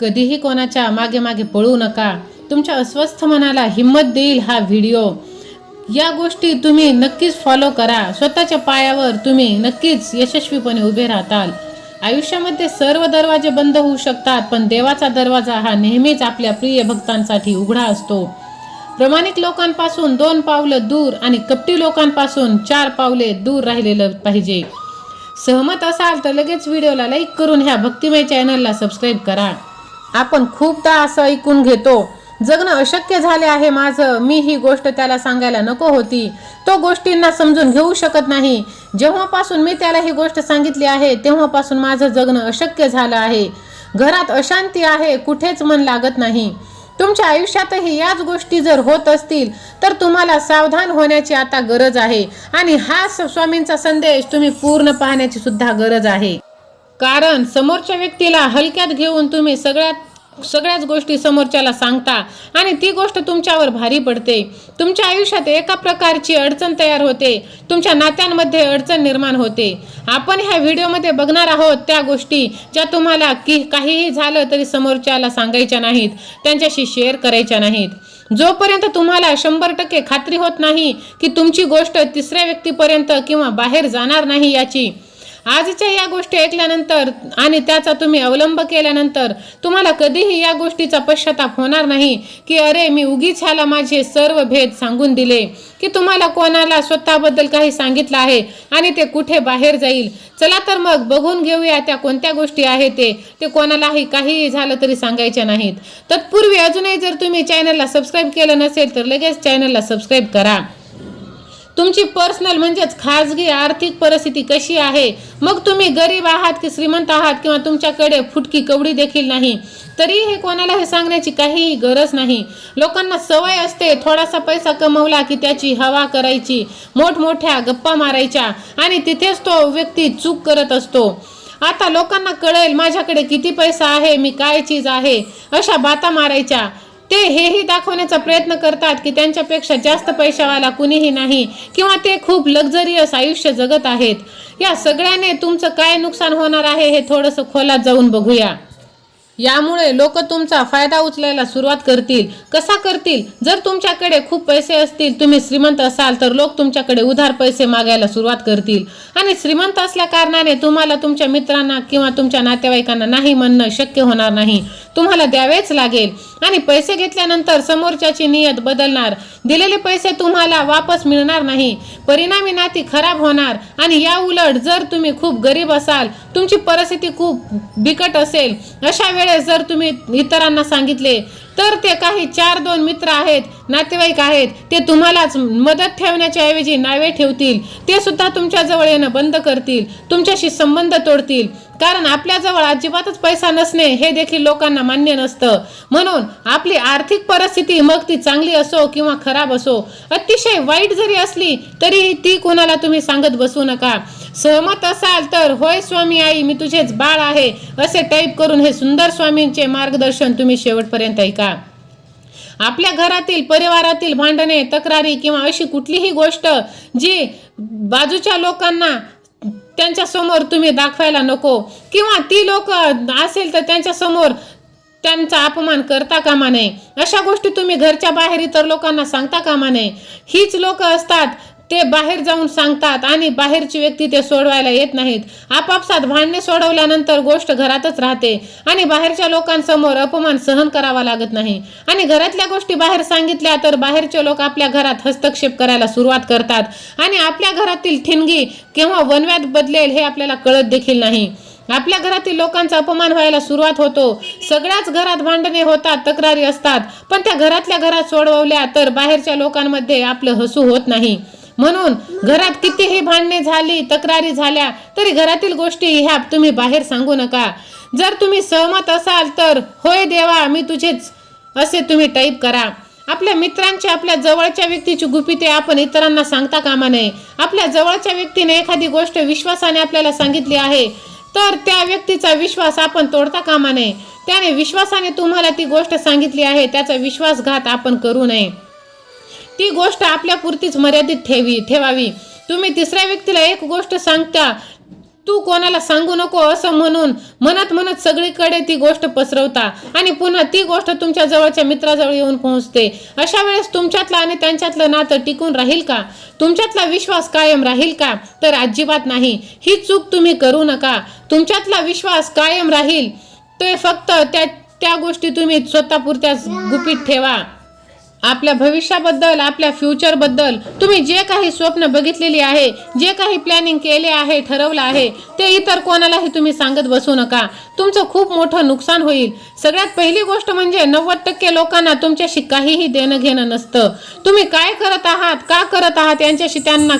कधीही कोणाच्या मागे मागे पळू नका. तुमच्या अस्वस्थ मनाला हिंमत देईल हा व्हिडिओ. या गोष्टी तुम्ही नक्कीच फॉलो करा. स्वतःच्या पायावर तुम्ही नक्कीच यशस्वीपणे उभे राहताल. आयुष्यामध्ये सर्व दरवाजे बंद होऊ शकतात पण देवाचा दरवाजा हा नेहमीच आपल्या प्रिय भक्तांसाठी उघडा असतो. प्रामाणिक लोकांपासून दोन पावलं दूर आणि कपटी लोकांपासून चार पावले दूर राहिलेलं पाहिजे. सहमत असाल तर लगेच व्हिडिओला लाईक करून ह्या भक्तिमय चॅनलला सबस्क्राईब करा. आपण खूपदा असं ऐकून घेतो. जगणं अशक्य झाले आहे माझं. मी ही गोष्ट त्याला सांगायला नको होती. तो गोष्टींना समजून घेऊ शकत नाही. जेव्हापासून मी त्याला ही गोष्ट सांगितली आहे तेव्हापासून माझं जगणं अशक्य झालं आहे. घरात अशांती आहे कुठेच मन लागत नाही. तुमच्या आयुष्यातही याच गोष्टी जर होत असतील तर तुम्हाला सावधान होण्याची आता गरज आहे. आणि हा स्वामींचा संदेश तुम्ही पूर्ण पाहण्याची सुद्धा गरज आहे. कारण समोरच्या व्यक्तीला हलक्यात घेऊन तुम्ही सगळ्यात सगळ्याच गोष्टी समोरच्याला सांगता आणि ती गोष्ट तुमच्यावर भारी पडते. तुमच्या आयुष्यात एका प्रकारची अडचण तयार होते. तुमच्या नात्यांमध्ये अडचण निर्माण होते. आपण ह्या व्हिडिओमध्ये बघणार आहोत त्या गोष्टी ज्या तुम्हाला की काहीही झालं तरी समोरच्याला सांगायच्या नाहीत त्यांच्याशी शेअर करायच्या नाहीत. जोपर्यंत तुम्हाला शंभर टक्के खात्री होत नाही की तुमची गोष्ट तिसऱ्या व्यक्तीपर्यंत किंवा बाहेर जाणार नाही याची आजच्या या गोष्टी ऐकल्यानंतर आणि त्याचा तुम्ही अवलंब केल्यानंतर तुम्हाला कधीही या गोष्टीचा पश्चाताप होणार नाही की अरे मी उगीच ह्याला माझे सर्व भेद सांगून दिले की तुम्हाला कोणाला स्वतःबद्दल काही सांगितलं आहे आणि ते कुठे बाहेर जाईल. चला तर मग बघून घेऊया त्या कोणत्या गोष्टी आहेत ते. ते कोणालाही काहीही झालं तरी सांगायच्या नाहीत. तत्पूर्वी अजूनही जर तुम्ही चॅनलला सबस्क्राईब केलं नसेल तर लगेच चॅनलला सबस्क्राईब करा. तुमची पर्सनल म्हणजेच खाजगी आर्थिक परिस्थिती कशी आहे? मग तुम्ही गरीब आहात की श्रीमंत आहात किंवा तुमच्याकडे फुटकी कवडी देखील नाही तरी हे कोणाला हे सांगण्याची काहीही गरज नाही. लोकांना सवय असते थोडासा पैसा कमवला की त्याची हवा करायची मोठमोठ्या गप्पा मारायच्या आणि तिथेच तो व्यक्ती चूक करत असतो. आता लोकांना कळेल माझ्याकडे किती पैसा आहे मी काय चीज आहे अशा बाता मारायच्या. ते हेही दाखवण्याचा प्रयत्न करतात की त्यांच्यापेक्षा जास्त पैशावाला कुणीही नाही किंवा ते खूप लक्झरियस आयुष्य जगत आहेत. या सगळ्याने तुमचं काय नुकसान होणार आहे हे थोडंसं खोलात जाऊन बघूया. यामुळे लोक तुमचा फायदा उचलायला सुरुवात करतील. कसा करतील? जर तुमच्याकडे खूप पैसे असतील तुम्ही श्रीमंत असाल तर लोक तुमच्याकडे उधार पैसे मागायला सुरुवात करतील. आणि श्रीमंत असल्या कारणाने तुम्हाला तुमच्या मित्रांना किंवा तुमच्या नातेवाईकांना नाही म्हणणं शक्य होणार नाही. तुम्हाला द्यावेच लागेल. आणि पैसे घेतल्यानंतर समोरच्याची नियत बदलणार. दिलेले पैसे तुम्हाला वापस मिळणार नाही. परिणामी नाती खराब होणार आणि या उलट जर तुम्ही खूप गरीब असाल तुमची परिस्थिती खूप बिकट असेल अशा वेळेस जर तुम्ही इतरांना सांगितले तर ते काही चार दोन मित्र आहेत नातेवाईक आहेत ते तुम्हालाच मदत ठेवण्याच्या ऐवजी नावे ठेवतील. ते सुद्धा तुमच्याजवळ येणं बंद करतील तुमच्याशी संबंध तोडतील. कारण आपल्याजवळ अजिबातच पैसा नसणे हे देखील लोकांना मान्य नसतं. म्हणून आपली आर्थिक परिस्थिती मग ती चांगली असो किंवा खराब असो अतिशय वाईट जरी असली तरीही ती कोणाला तुम्ही सांगत बसू नका. सहमत असाल तर होय स्वामी आई मी तुझेच बाळ आहे असे टाईप करून हे सुंदर स्वामींचे मार्गदर्शन तुम्ही शेवटपर्यंत ऐका. आपल्या घरातील परिवारातील भांडणे तक्रारी किंवा अशी कुठलीही गोष्ट जी बाजूच्या लोकांना त्यांच्यासमोर तुम्ही दाखवायला नको. किंवा ती लोक असेल तर त्यांच्यासमोर त्यांचा अपमान करता कामा नये. अशा गोष्टी तुम्ही घरच्या बाहेर इतर लोकांना सांगता कामा नये. हीच लोक असतात ते बाहेर जाऊन सांगतात आणि बाहेरची व्यक्ती ते सोडवायला येत नाहीत. आपापसात भांडणे सोडवल्यानंतर गोष्ट घरातच राहते आणि बाहेरच्या लोकांसमोर अपमान सहन करावा लागत नाही. आणि घरातल्या गोष्टी बाहेर सांगितल्या तर बाहेरचे लोक आपल्या घरात हस्तक्षेप करायला सुरुवात करतात. आणि आपल्या घरातील ठिणगी केव्हा वनव्यात बदलेल हे आपल्याला कळत देखील नाही. आपल्या घरातील लोकांचा अपमान व्हायला सुरुवात होतो. सगळ्याच घरात भांडणे होतात तक्रारी असतात. पण त्या घरातल्या घरात सोडवल्या तर बाहेरच्या लोकांमध्ये आपलं हसू होत नाही. म्हणून घरात कितीही भांडणे झाली तक्रारी झाल्या तरी घरातील गोष्टी ह्या तुम्ही बाहेर सांगू नका. जर तुम्ही सहमत असाल तर होय देवा मी तुझेच असे तुम्ही टाईप करा. आपल्या मित्रांची आपल्या जवळच्या व्यक्तीची गुपिते आपण इतरांना सांगता कामा नये. आपल्या जवळच्या व्यक्तीने एखादी गोष्ट विश्वासाने आपल्याला सांगितली आहे तर त्या व्यक्तीचा विश्वास आपण तोडता कामा नये. त्याने विश्वासाने तुम्हाला ती गोष्ट सांगितली आहे त्याचा विश्वासघात आपण करू नये. ती गोष्ट आपल्या पुरतीच मर्यादित ठेवी ठेवावी. तुम्ही तिसऱ्या व्यक्तीला एक गोष्ट सांगता तू कोणाला सांगू नको असं म्हणून म्हणत म्हणत सगळीकडे ती गोष्ट पसरवता आणि पुन्हा ती गोष्ट तुमच्या जवळच्या मित्राजवळ येऊन पोहोचते. अशा वेळेस तुमच्यातलं आणि त्यांच्यातलं नातं टिकून राहील का? तुमच्यातला विश्वास कायम राहील का? तर अजिबात नाही. ही चूक तुम्ही करू नका. तुमच्यातला विश्वास कायम राहील. ते फक्त त्या त्या गोष्टी तुम्ही स्वतःपुरत्याच गुपित ठेवा. आपल्या भविष्याबद्दल आपल्या फ्युचरबद्दल तुम्ही जे काही स्वप्न बघितलेली आहे जे काही प्लॅनिंग केले आहे ठरवलं आहे ते इतर कोणालाही तुम्ही सांगत बसू नका. तुमचं खूप मोठं नुकसान होईल. सगळ्यात पहिली गोष्ट म्हणजे नव्वद टक्के लोकांना तुमच्याशी काहीही देणं घेणं नसतं. तुम्ही काय करत आहात का करत आहात यांच्याशी त्यांना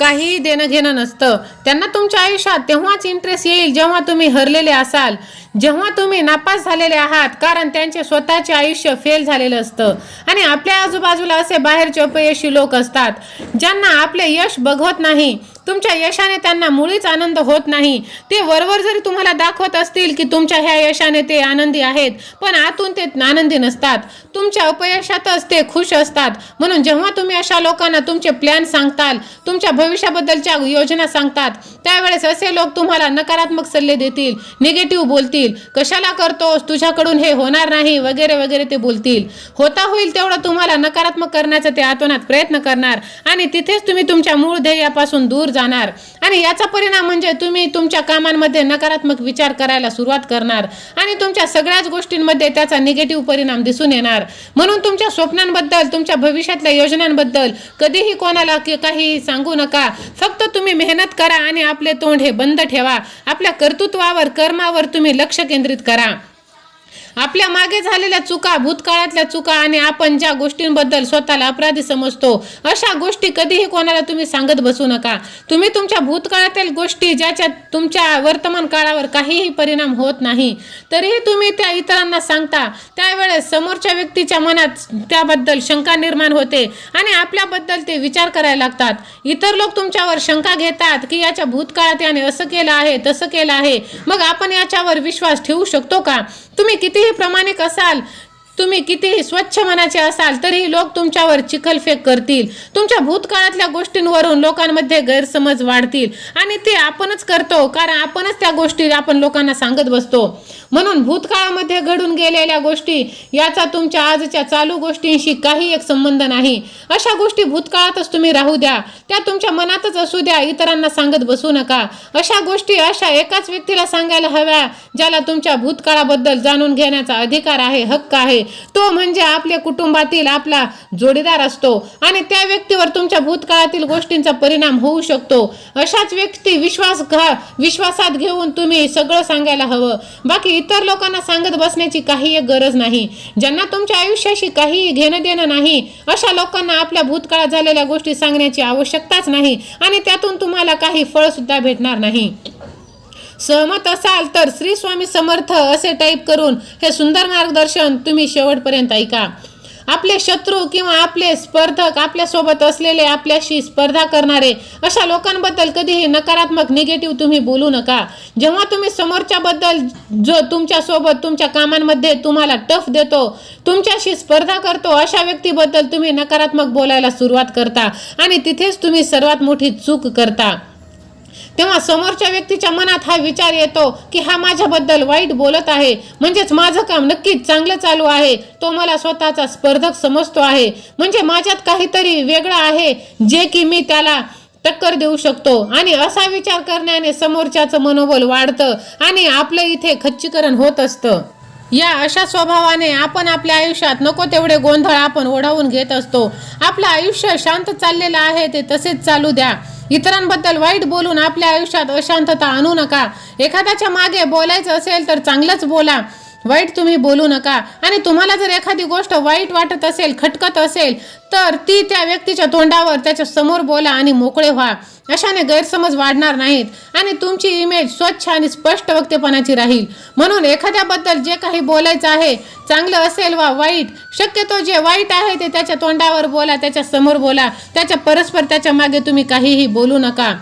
काहीही देणं घेणं नसतं. त्यांना तुमच्या आयुष्यात तेव्हाच इंटरेस्ट येईल जेव्हा तुम्ही हरलेले असाल. जेव्हा तुम्ही नापास झालेले आहात कारण त्यांचे स्वतःचे आयुष्य फेल झालेलं असतं. आणि आपल्या आजूबाजूला असे बाहेरचे अपयशी लोक असतात ज्यांना आपले यश बघत नाही. तुमच्या यशाने त्यांना मुळीच आनंद होत नाही. ते वरवर जरी तुम्हाला दाखवत असतील की तुमच्या ह्या यशाने ते आनंदी आहेत पण आतून ते आनंदी नसतात. तुमच्या अपयशातच ते खुश असतात. म्हणून जेव्हा तुम्ही अशा लोकांना तुमचे प्लॅन सांगताल तुमच्या भविष्याबद्दलच्या योजना सांगतात त्यावेळेस असे लोक तुम्हाला नकारात्मक सल्ले देतील निगेटिव्ह बोलतील. कशाला करतोस? तुझ्याकडून हे होणार नाही वगैरे वगैरे ते बोलतील. होता होईल तेवढं तुम्हाला नकारात्मक करण्याचा ते आतोनात प्रयत्न करणार. आणि तिथेच तुम्ही तुमच्या मूळ ध्येयापासून दूर जा. जाणार. आणि याचा परिणाम म्हणजे तुम्ही तुमच्या कामांमध्ये नकारात्मक विचार करायला सुरुवात करणार. आणि तुमच्या सगळ्याच गोष्टींमध्ये त्याचा निगेटिव्ह परिणाम दिसून येणार. म्हणून तुमच्या स्वप्नांबद्दल तुमच्या भविष्यातल्या योजनांबद्दल कधीही कोणाला काही सांगू नका. फक्त तुम्ही मेहनत करा आणि आपले तोंड हे बंद ठेवा. आपल्या कर्तृत्वावर कर्मावर तुम्ही लक्ष केंद्रित करा. आपल्या मागे झालेल्या चुका भूतकाळातल्या चुका आणि आपण ज्या गोष्टींबद्दल स्वतःला अपराधी समजतो अशा गोष्टी कधीही कोणाला तुम्ही सांगत बसू नका. तुम्ही तुमच्या भूतकाळातील गोष्टी ज्याच्यात तुमच्या वर्तमान काळावर काहीही परिणाम होत नाही तरीही तुम्ही त्या इतरांना सांगता. त्यावेळेस समोरच्या व्यक्तीच्या मनात त्याबद्दल शंका निर्माण होते आणि आपल्याबद्दल ते विचार करायला लागतात. इतर लोक तुमच्यावर शंका घेतात की याच्या भूतकाळात याने असं केलं आहे तसं केलं आहे. मग आपण याच्यावर विश्वास ठेवू शकतो का? तुम्ही किती कितीही प्रमाणिक असाल तुम्ही कितीही स्वच्छ मनाचे असाल तरीही लोक तुमच्यावर चिखलफेक करतील. तुमच्या भूतकाळातल्या गोष्टींवरून लोकांमध्ये गैरसमज वाढतील. आणि ते आपणच करतो कारण आपणच त्या गोष्टी आपण लोकांना सांगत बसतो. म्हणून भूतकाळामध्ये घडून गेलेल्या गोष्टी याचा तुमच्या आजच्या चालू गोष्टींशी काही एक संबंध नाही. अशा गोष्टी भूतकाळातच तुम्ही राहू द्या. त्या तुमच्या मनातच असू द्या. इतरांना सांगत बसू नका. अशा गोष्टी अशा एकाच व्यक्तीला सांगायला हव्या ज्याला तुमच्या भूतकाळाबद्दल जाणून घेण्याचा अधिकार आहे हक्क आहे. तो म्हणजे आपल्या कुटुंबातील आपला जोडीदार असतो आणि त्या व्यक्तीवर तुमच्या भूतकाळातील गोष्टींचा परिणाम होऊ शकतो. अशाच व्यक्ती विश्वास घा विश्वासात घेऊन तुम्ही सगळं सांगायला हवं. बाकी इतर लोकांना सांगत बसण्याची काही एक गरज नाही. ज्यांना तुमच्या आयुष्याशी काही घेणं देणं नाही अशा लोकांना आपल्या भूतकाळात झालेल्या गोष्टी सांगण्याची आवश्यकताच नाही आणि त्यातून तुम्हाला काही फळ सुद्धा भेटणार नाही. सहमत असाल तर श्री स्वामी समर्थ असे टाईप करून हे सुंदर मार्गदर्शन तुम्ही शेवटपर्यंत ऐका. आपले शत्रू किंवा आपले स्पर्धक आपल्यासोबत असलेले आपल्याशी स्पर्धा करणारे अशा लोकांबद्दल कधीही नकारात्मक निगेटिव्ह तुम्ही बोलू नका. जेव्हा तुम्ही समोरच्याबद्दल जो तुमच्यासोबत तुमच्या कामांमध्ये तुम्हाला टफ देतो तुमच्याशी स्पर्धा करतो अशा व्यक्तीबद्दल तुम्ही नकारात्मक बोलायला सुरुवात करता आणि तिथेच तुम्ही सर्वात मोठी चूक करता. तेव्हा समोरच्या व्यक्तीच्या मनात हा विचार येतो की हा माझ्याबद्दल वाईट बोलत आहे. म्हणजेच माझं काम नक्कीच चांगलं चालू आहे. तो मला स्वतःचा स्पर्धक समजतो आहे. म्हणजे माझ्यात काहीतरी वेगळं आहे जे की मी त्याला टक्कर देऊ शकतो. आणि असा विचार करण्याने समोरच्याचं मनोबल वाढतं आणि आपलं इथे खच्चीकरण होत असतं. या अशा स्वभावाने आपण आपल्या आयुष्यात नको तेवढे गोंधळ आपण ओढावून घेत असतो. आपलं आयुष्य शांत चाललेलं आहे ते तसेच चालू द्या. इतरांबद्दल वाईट बोलून आपल्या आयुष्यात अशांतता आणू नका. एखाद्याच्या मागे बोलायचं असेल तर चांगलंच बोला. वाईट तुम्ही बोलू नका. आणि तुम्हाला जर एखादी गोष्ट वाईट वाटत असेल खटकत असेल तर ती त्या व्यक्तीच्या तोंडावर त्याच्यासमोर बोला आणि मोकळे व्हा. अशाने गैरसमज वाढणार नाहीत. आणि तुमची इमेज स्वच्छ आणि स्पष्ट वक्तेपणाची राहील. म्हणून एखाद्याबद्दल जे काही बोलायचं आहे चांगलं असेल वा वाईट शक्यतो जे वाईट आहे ते त्याच्या तोंडावर बोला त्याच्यासमोर बोला. त्याच्या परस्पर त्याच्यामागे तुम्ही काहीही बोलू नका.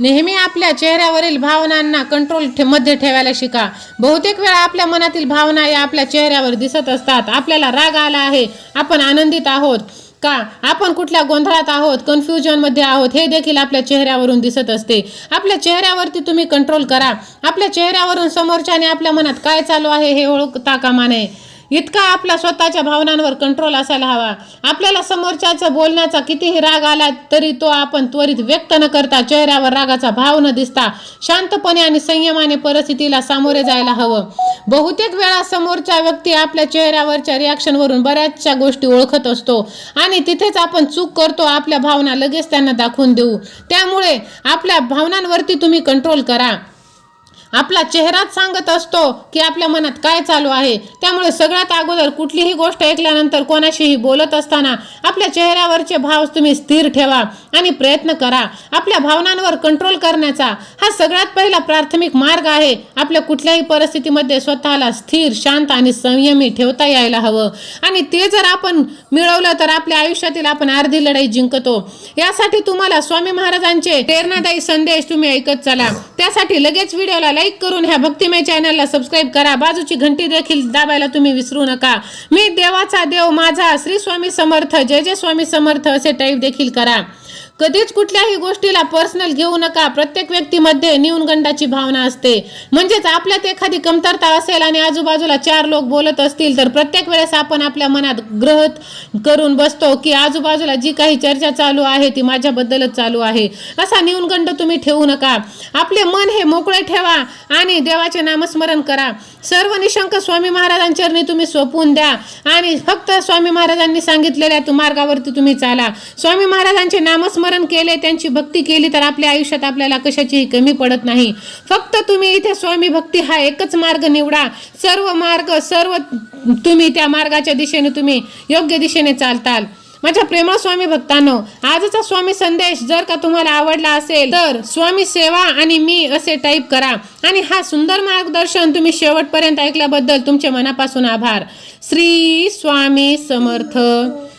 नेहमी आपल्या चेहऱ्यावरील भावनांना कंट्रोल ठे मध्ये ठेवायला शिका. बहुतेक वेळा आपल्या मनातील भावना या आपल्या चेहऱ्यावर दिसत असतात. आपल्याला राग आला आहे. आपण आनंदित आहोत. का? आपण कुठल्या गोंधळात आहोत? कन्फ्युजनमध्ये आहोत. हे देखील आपल्या चेहऱ्यावरून दिसत असते. आपल्या चेहऱ्यावरती तुम्ही कंट्रोल करा. आपल्या चेहऱ्यावरून समोरच्याने आपल्या मनात काय चालू आहे हे ओळखता कामा नये. इतका आपल्या स्वतःच्या भावनांवर कंट्रोल असायला हवा. आपल्याला समोरच्याचा बोलण्याचा कितीही राग आला तरी तो आपण त्वरित व्यक्त न करता चेहऱ्यावर रागाचा भाव न दिसता शांतपणे आणि संयमाने परिस्थितीला सामोरे जायला हवं. बहुतेक वेळा समोरच्या व्यक्ती आपल्या चेहऱ्यावरच्या रिॲक्शनवरून बऱ्याचशा गोष्टी ओळखत असतो आणि तिथेच आपण चूक करतो आपल्या भावना लगेच त्यांना दाखवून देऊ. त्यामुळे आपल्या भावनांवरती तुम्ही कंट्रोल करा. आपला चेहराच सांगत असतो की आपल्या मनात काय चालू आहे. त्यामुळे सगळ्यात अगोदर कुठलीही गोष्ट ऐकल्यानंतर कोणाशीही बोलत असताना आपल्या चेहऱ्यावरचे भाव तुम्ही स्थिर ठेवा आणि प्रयत्न करा. आपल्या भावनांवर कंट्रोल करण्याचा हा सगळ्यात पहिला प्राथमिक मार्ग आहे. आपल्या कुठल्याही परिस्थितीमध्ये स्वतःला स्थिर शांत आणि संयमी ठेवता यायला हवं. आणि ते जर आपण मिळवलं तर आपल्या आयुष्यातील आपण अर्धी लढाई जिंकतो. यासाठी तुम्हाला स्वामी महाराजांचे प्रेरणादायी संदेश तुम्ही ऐकत चला. त्यासाठी लगेच व्हिडिओला लाईक करून ह्या भक्तिमय चॅनलला सबस्क्राईब करा. बाजूची घंटी देखील दाबायला तुम्ही विसरू नका. मी देवाचा देव माझा श्री स्वामी समर्थ जय जय स्वामी समर्थ असे टाईप देखील करा. कधीच कुठल्याही गोष्टीला पर्सनल घेऊ नका. प्रत्येक व्यक्तीमध्ये न्यूनगंडाची भावना असते. म्हणजेच आपल्यात एखादी कमतरता असेल आणि आजूबाजूला चार लोक बोलत असतील तर प्रत्येक वेळेस आपण आपल्या मनात ग्रहत करून बसतो की आजूबाजूला जी काही चर्चा चालू आहे ती माझ्याबद्दलच चालू आहे. असा न्यूनगंड तुम्ही ठेवू नका. आपले मन हे मोकळे ठेवा आणि देवाचे नामस्मरण करा. सर्व निशंक स्वामी महाराजांचरणी तुम्ही सोपवून द्या आणि फक्त स्वामी महाराजांनी सांगितलेल्या मार्गावरती तुम्ही चाला. स्वामी महाराजांचे नामस्मरण केले त्यांची भक्ती केली तर आपल्या आयुष्यात आपल्याला कशाचीही कमी पडत नाही. फक्त तुम्ही इथे स्वामी भक्ती हा एकच मार्ग निवडा. सर्व मार्ग सर्व तुम्ही त्या मार्गाच्या दिशेने तुम्ही योग्य दिशेने चालताल. माझ्या प्रेमळ स्वामी भक्तांनो आजचा स्वामी संदेश जर का तुम्हाला आवडला असेल तर स्वामी सेवा आणि मी असे टाईप करा. आणि हा सुंदर मार्गदर्शन तुम्ही शेवटपर्यंत ऐकल्याबद्दल तुमचे मनापासून आभार. श्री स्वामी समर्थ.